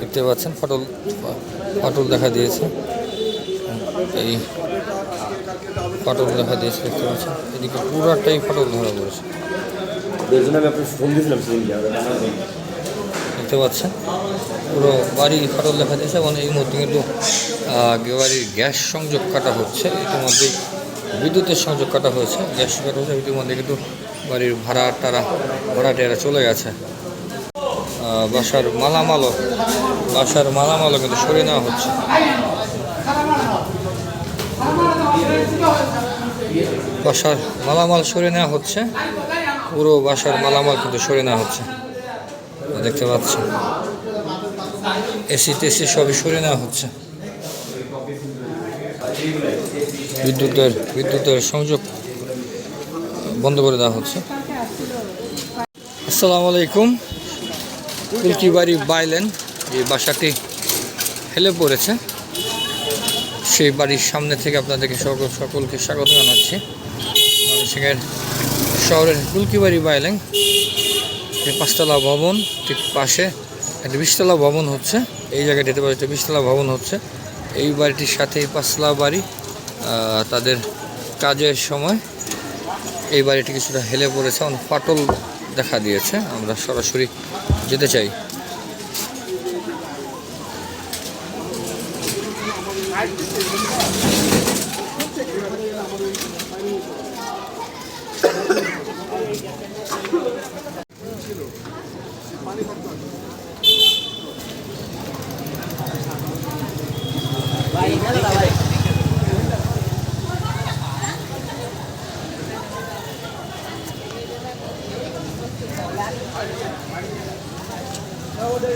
দেখতে পাচ্ছেন, ফাটল ফাটল দেখা দিয়েছে। এই ফাটল দেখা দিয়েছে, দেখতে পাচ্ছেন। এদিকে পুরাটাই ফাটল ধরা পড়েছে। দেখতে পাচ্ছেন, পুরো বাড়ি ফাটল দেখা দিয়েছে এবং এই মধ্যে কিন্তু বাড়ির গ্যাস সংযোগ কাটা হচ্ছে। ইতিমধ্যেই বিদ্যুতের সংযোগ কাটা হয়েছে। গ্যাস কাটা হয়েছে, ইতিমধ্যে কিন্তু বাড়ির ভাড়া টারা ভাড়াটিয়ারা চলে গেছে। বাসার মালামালও বাসার মালামালও কিন্তু সরিয়ে নেওয়া হচ্ছে। বাসার মালামাল সরিয়ে নেওয়া হচ্ছে। পুরো বাসার মালামাল কিন্তু সরিয়ে নেওয়া হচ্ছে। দেখতে পাচ্ছি এসি টেসি সবই সরিয়ে নেওয়া হচ্ছে। বিদ্যুতের বিদ্যুতের সংযোগ বন্ধ করে দেওয়া হচ্ছে। আসসালামু আলাইকুম। কুলকিবাড়ি বাইলেন এই বাসাটি হেলে পড়েছে। সেই বাড়ির সামনে থেকে আপনাদেরকে সকল সকলকে স্বাগত জানাচ্ছি। ময়মনসিংহের শহরের কুলকিবাড়ি বাইলেন এই পাঁচতলা ভবন, ঠিক পাশে একটা বিশতলা ভবন হচ্ছে। এই জায়গাটিতে একটা বিশতলা ভবন হচ্ছে। এই বাড়িটির সাথে এই পাঁচতলা বাড়ি তাদের কাজের সময় এই বাড়িটি কিছুটা হেলে পড়েছে, অনেক ফাটল দেখা দিয়েছে। আমরা সরাসরি যেতে চাই।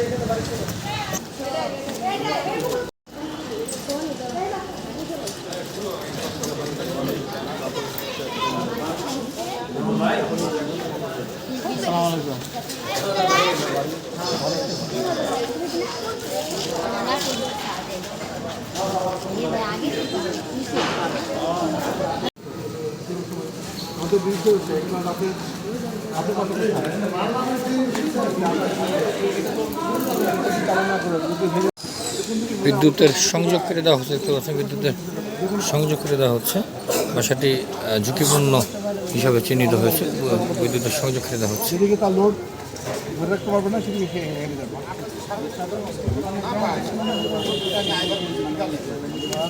啥意思？বিদ্যুতের সংযোগ করে দেওয়া হচ্ছে দেখতে পাচ্ছেন বিদ্যুতের সংযোগ করে দেওয়া হচ্ছে। বাসাটি ঝুঁকিপূর্ণ হিসাবে চিহ্নিত হয়েছে বিদ্যুতের সংযোগ করে দেওয়া হচ্ছে। সেদিকে তার লোড ধরে রাখতে পারবে না সেদিকে হেরে যাবে না,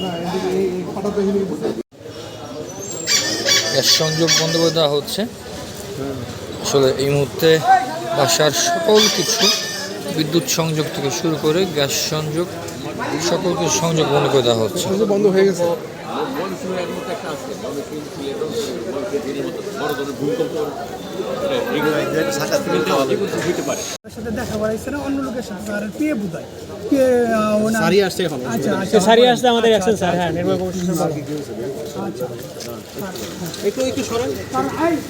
না, এদিকে এই এই ফাটাতে এদিকে বসে গ্যাস সংযোগ বন্ধ করে দেওয়া হচ্ছে। আসলে এই মুহূর্তে বাসার সকল কিছু বিদ্যুৎ সংযোগ থেকে শুরু করে গ্যাস সংযোগ সকল কিছু সংযোগ বন্ধ করে দেওয়া হচ্ছে। বন্ধ হয়ে গেছে। সারি আসছে আমাদের অ্যাকশন স্যার হ্যাঁ নির্বাহী কমিশনার আচ্ছা একটু একটু সরেন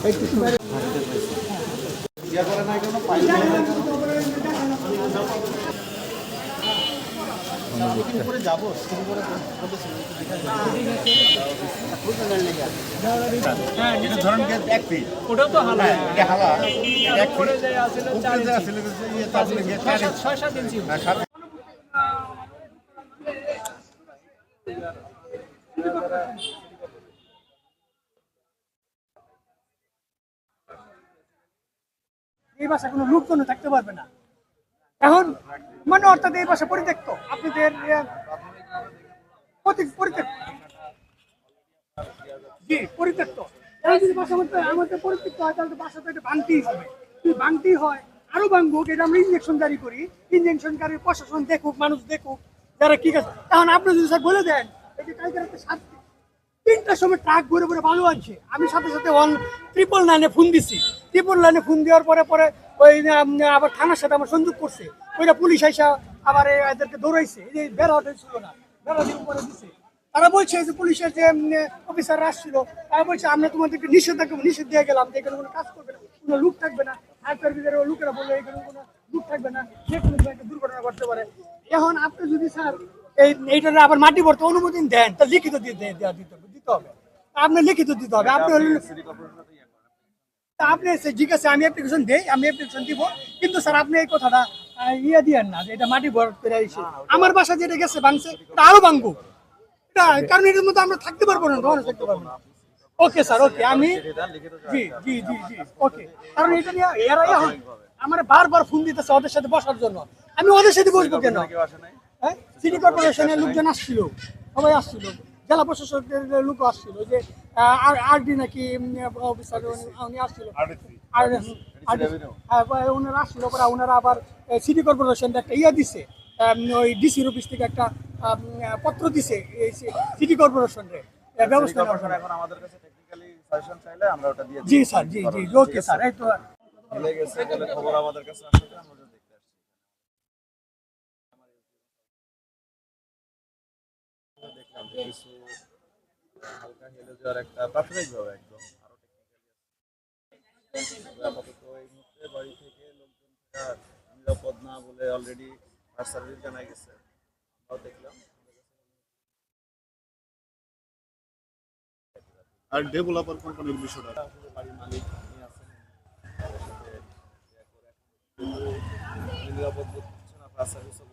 একটু বাইরে ওটাও তো হালা হ্যাঁ, উপরে যে আছিল চার ইঞ্চি ছয় সাত- ছয় সাত ইঞ্চি এই বাসা কোনো লোকজন থাকতে পারবে না। এখন মানে অর্থাৎ এই বাসা পরিত্যক্ত। আপনাদের পরিত্যক্ত। জি, পরিত্যক্ত। মানুষ দেখুক, যারা আপনি যদি বলে দেন তিনটার সময় ট্রাক ঘুরে ঘুরে আনছে। আমি সাথে সাথে ওয়ান ট্রিপল নাইনে ফোন দিছি। ট্রিপল নাইনে ফোন দেওয়ার পরে পরে ওই আবার থানার সাথে আমার সংযোগ করছে। ওইটা পুলিশ আইসা আবার এদেরকে দৌড়াইছে। এই যে বেড়া ওঠে ছিল না। বেড়া উপরে দিছে। তারা বলছে যে পুলিশের যে অফিসাররা আসছিল, তারা বলছে, আমরা তোমাদেরকে নিষেধ থাকব নিষেধ দিয়ে গেলাম যে এখানে কোনো কাজ করবে না, কোনো লুক থাকবে না। হাইপার ভিতরে লোকেরা বলল, এখানে কোনো লুক থাকবে না। যে কোনো একটা দুর্ঘটনা ঘটতে পারে। এখন আপনি যদি, স্যার, এই এইটার আবার মাটি ভরতে অনুমতি দেন, তা লিখিত দিয়ে দেওয়া দিতে হবে দিতে হবে। আপনি লিখিত দিতে হবে। আপনি আপনি জিজ্ঞাসা, আমি অ্যাপ্লিকেশন দেই, আমি অ্যাপ্লিকেশন দিব। কিন্তু, স্যার, আপনি এই কথাটা ইয়ে দিয়েন না এটা মাটি ভরাট করে আইছে। আমার বাসা যেটা গেছে ভাঙছে তা আরও ভাঙবো। কারণ এটার মধ্যে আমরা থাকতে পারব না কখনো থাকতে পারব না। ওকে স্যার ওকে আমি জি জি জি জি ওকে কারণ এটা নিয়ে এরা আমার বারবার ফোন দিতেছে ওদের সাথে বসার জন্য। আমি ওদের সাথে বসবো কেন? হ্যাঁ? সিটি কর্পোরেশনের লোকজন আসছিল সবাই আসছিল। জেলা প্রশাসকের লোক আসছিল যে আর ডি নাকি অফিসার উনি আসছিল। আর ওনারা আসছিল পরে ওনারা আবার সিটি কর্পোরেশন একটা ইয়ে দিছে ওই ডিসির অফিস থেকে একটা পত্র দিছে সিটি কর্পোরেশনের ব্যবস্থা এখন আমাদের কাছে টেকনিক্যালি সাজেশন চাইলে আমরা ওটা দিয়ে জি স্যার জি জি ওকে স্যার এই তো গেছে খবর আমাদের কাছে আসলে আমরা দেখতে আসছি। দেখলাম কিছু হালকা হেলে যাওয়ার একটা প্রাথমিকভাবে একদম আপাতত বলে অলরেডি ফায়ার সার্ভিস জানাই দেখলাম আর ডেভেলপার কোম্পানির বিষয়টা? আসলে বাড়ির মালিক নিয়ে নিরাপদ করছে না ফায়ার সার্ভিসও